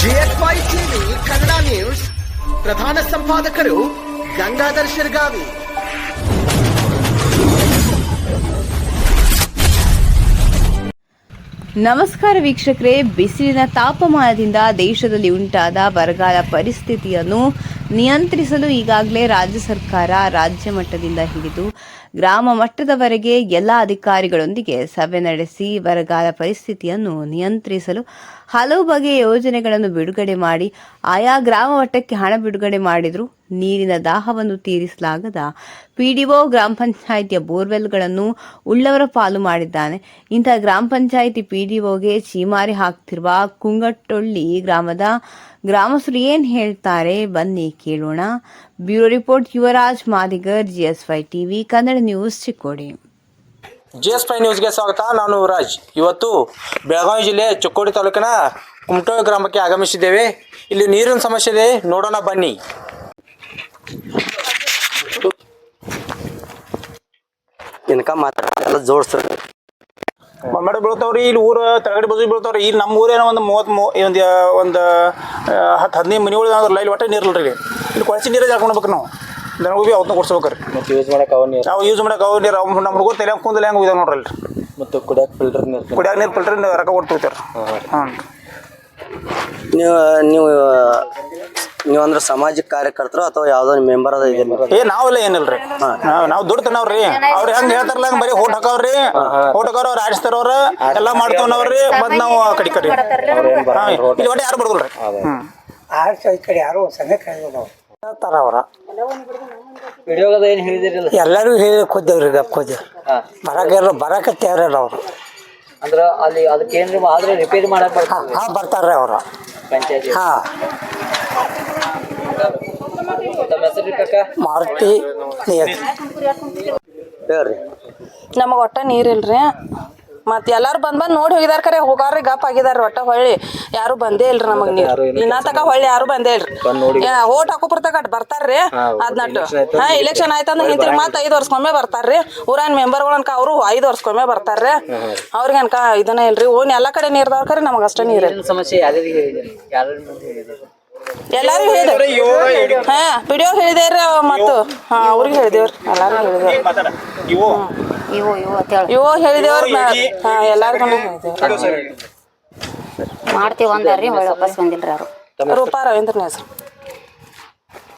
GSY TV, Kannada news. ಪ್ರಧಾನ ಸಂಪಾದಕರು ಗಂಗಾಧರ್ ಶಿರ್ಗಾವಿ. ನಮಸ್ಕಾರ ವೀಕ್ಷಕರೇ. ಬಿಸಿಲಿನ ತಾಪಮಾನದಿಂದ ದೇಶದಲ್ಲಿ ಉಂಟಾದ ಬರಗಾಲ ಪರಿಸ್ಥಿತಿಯನ್ನು ನಿಯಂತ್ರಿಸಲು ಈಗಾಗಲೇ ರಾಜ್ಯ ಸರ್ಕಾರ ರಾಜ್ಯ ಮಟ್ಟದಿಂದ ಹಿಡಿದು ಗ್ರಾಮ ಮಟ್ಟದವರೆಗೆ ಎಲ್ಲ ಅಧಿಕಾರಿಗಳೊಂದಿಗೆ ಸಭೆ ನಡೆಸಿ ಬರಗಾಲ ಪರಿಸ್ಥಿತಿಯನ್ನು ನಿಯಂತ್ರಿಸಲು ಹಲವು ಬಗೆಯ ಯೋಜನೆಗಳನ್ನು ಬಿಡುಗಡೆ ಮಾಡಿ ಆಯಾ ಗ್ರಾಮ ಮಟ್ಟಕ್ಕೆ ಹಣ ಬಿಡುಗಡೆ ಮಾಡಿದ್ರು. ನೀರಿನ ದಾಹವನ್ನು ತೀರಿಸಲಾಗದ ಪಿಡಿಒ ಗ್ರಾಮ ಪಂಚಾಯಿತಿಯ ಬೋರ್ವೆಲ್ಗಳನ್ನು ಉಳ್ಳವರ ಪಾಲು ಮಾಡಿದ್ದಾನೆ. ಇಂಥ ಗ್ರಾಮ ಪಂಚಾಯಿತಿ ಪಿಡಿಒಗೆ ಚೀಮಾರಿ ಹಾಕ್ತಿರುವ ಕುಂಗಟ್ಟೊಳ್ಳಿ ಗ್ರಾಮದ ಗ್ರಾಮಸ್ಥರು ಏನ್ ಹೇಳ್ತಾರೆ ಬನ್ನಿ ಕೇಳೋಣ. Bureau report, Yuvaraj Madigar GSY TV, Kannada news Chikkodi. G S ನ್ಯೂಸ್ಗೆ ಸ್ವಾಗತ. ನಾನು ರಾಜ್. ಇವತ್ತು ಬೆಳಗಾವಿ ಜಿಲ್ಲೆ ಚಿಕ್ಕೋಡಿ ತಾಲೂಕಿನ ಕುಮಟೋಳಿ ಗ್ರಾಮಕ್ಕೆ ಆಗಮಿಸಿದ್ದೇವೆ. ಇಲ್ಲಿ ನೀರಿನ ಸಮಸ್ಯೆ ಇದೆ. ನೋಡೋಣ ಬನ್ನಿ. ಇನ್ಕಮ್ ಮಾತ್ರ ಎಲ್ಲ ಜೋಡಿಸ್ತಾರೆ ಮಡ ಬೀಳ್ತಾವ್ರಿ ಇಲ್ಲಿ ಊರ ತಳಗಡೆ ಬಜು ಬೀಳ್ತಾವ್ರಿ ಇಲ್ಲಿ ನಮ್ಮ ಊರೇನೋ ಒಂದು ಮೂವತ್ತು ಮೂ ಒಂದು ಒಂದು ಹತ್ತು ಹದಿನೈದು ಮನೆಗಳು ಅಂದ್ರೆ ಇಲ್ಲಿ ಒಟ್ಟೆ ನೀರಿಲ್ಲ ರೀ ಇಲ್ಲಿ ಕೊಳಚಿ ನೀರೇ ಹಾಕೊಂಡ್ಬೇಕು ನಾವು. ದನಗೂ ಭೀ ಅವತ್ತನ್ನ ಕೊಡ್ಸ್ಬೇಕು ರೀ ಮತ್ತು ಯೂಸ್ ಮಾಡಕ್ಕೆ ಅವ ನೀರು? ನಾವು ಯೂಸ್ ಮಾಡಕ್ಕೆ ಅವ ನೀರು ಅವು ನಮ್ಮ ಹುಡುಗರು ತಲೆ ಕುಂದಲೆ ಹೆಂಗೆ ಇದಾವೆ ನೋಡ್ರಿ ಮತ್ತು ಕುಡಿಯಕ್ಕೆ ಫಿಲ್ಟರ್ ನೀರು ಕುಡಿಯಾಕ ನೀರು ಫಿಲ್ಟರ್ ರೊಕ್ಕ ಕೊಡ್ತಿರ್ತಾರೆ ಹಾಂ. ನೀವು ನೀವು ನೀವು ಅಂದ್ರೆ ಸಾಮಾಜಿಕ ಕಾರ್ಯಕರ್ತರು ಅಥವಾ ಯಾವ್ದೋ ಮೆಂಬರ್ ಅದ ಇದೆ ಏ ನಾವೆಲ್ಲ ಏನಿಲ್ರಿ? ನಾವ್ ದುಡ್ಡು ತಿನ್ನವ್ರಿ ಅವ್ರು ಹೆಂಗ್ ಹೇಳ್ತಾರಲ್ಲ ಹಂಗ್ ಬರೀ ಹೋಟ್ ಹಾಕವ್ರಿ. ಹೋಟ್ ಹಾಕವ್ರ ಅವ್ರ ಆಡಿಸ್ತಾರವ್ರ ಎಲ್ಲಾ ಮಾಡ್ತಾವ್ರಿ ಮತ್ ನಾವು ಆ ಕಡೆ ಈ ಕಡೆ. ಹಾ, ಇಲ್ಲಿ ಒಟ್ಟು ಯಾರು ಬಡಗಲ್ರಿ ಎಲ್ಲಾರು ಆರ್ಸ ಈ ಕಡೆ ಯಾರು ಸಮಯ ಹೇಳ್ತಾರ ಅವ್ರ? ವಿಡಿಯೋಗದ ಏನು ಹೇಳಿದಿರಲ್ಲ? ಎಲ್ಲರೂ ಹೇಳಿ ಕೊದ್ದೇವ್ರಿ ಈಗ ಕೊದ್ದೇವ್ ಬರಕ ಬರಕತ್ತೇವ್ರಿ ಅವ್ರು. ಅಂದ್ರೆ ಅಲ್ಲಿ ಅದಕ್ಕೆ ಏನ್ರಿ ಆದ್ರೆ ರಿಪೇರಿ ಮಾಡಕ್ ಬರ್ತಾರೆ? ಹಾ ಬರ್ತಾರ್ರಿ ಅವ್ರು. ಪಂಚಾಯತಿ ಹಾ ತಮ್ಮ ಹೆಸರು ಕಾಕ ಮಾರುತಿ ನಿಯತಿ ಹೇಳ್ರಿ ನಮಗೆ ಒಟ್ಟ ನೀರಿಲ್ರಿ ಮತ್ತೆ ಎಲ್ಲಾರು ಬಂದ್ ಬಂದ್ ನೋಡಿ ಹೋಗಿದಾರ ಕರೆ. ಹೋಗಾರ್ರಿ ಗಪ್ ಆಗಿದಾರ ಒಟ್ಟ ಹೊಳ್ಳಿ. ಯಾರು ಬಂದೇ ಇಲ್ರಿ ನಮಗ್ ನೀರ್ ಇನ್ನ ತಕ ಹೊಳ್ಳಿ ಯಾರು ಬಂದೇ ಇಲ್ರಿ. ಓಟ್ ಹಾಕೋ ಬರ್ತಕ ಬರ್ತಾರ್ರಿ. ಅದ್ನಟ್ಟು ಹಾ ಇಲೆಕ್ಷನ್ ಆಯ್ತಂದ್ರ ಹಿಂತಿರ್ ಮತ್ತ್ ಐದ್ ವರ್ಷಕ್ಕೊಮ್ಮೆ ಬರ್ತಾರ್ರಿ. ಊರಾನ್ ಮೆಂಬರ್ಗಳು ಅನ್ಕ ಅವರು ಐದ್ ವರ್ಷಕ್ಕೊಮ್ಮೆ ಬರ್ತಾರ್ರಿ. ಅವ್ರಿಗೆ ಅನ್ಕ ಇದನ್ನ ಇಲ್ರಿ. ಓನ್ ಎಲ್ಲಾ ಕಡೆ ನೀರ್ದವ್ರ ಕರೆ ನಮಗ ಅಷ್ಟ ನೀರ್ ಸಮಸ್ಯೆ ಎಲ್ಲಾರು ಹೇಳಿದ್ರಿ? ಹಾ ವಿಡಿಯೋ ಹೇಳಿದೇವ್ರಿ ಮತ್ತು. ಹಾ ಅವ್ರಿಗೆ ಹೇಳಿದೇವ್ರಿ ಎಲ್ಲಾರು ಹೇಳಿದೇವ್ರಿ. ಇವು? ಇವು ಇವು ಅಂತ ಹೇಳಿ. ಇವು ಹೇಳಿದೇವ್ರಿ ಹಾ ಎಲ್ಲಾರ್ಗು ಹೇಳಿದೇವ್ರಿ. ಮಾಡ್ತೀವಿ ಒಂದಾರ್ರಿ ಹೊಳ್ಳಿ ವಾಪಸ್ ಬಂದಿಲ್ರಿ ಅವರು. ರೂಪಾ ರವೀಂದ್ರನ ಹೆಸರು.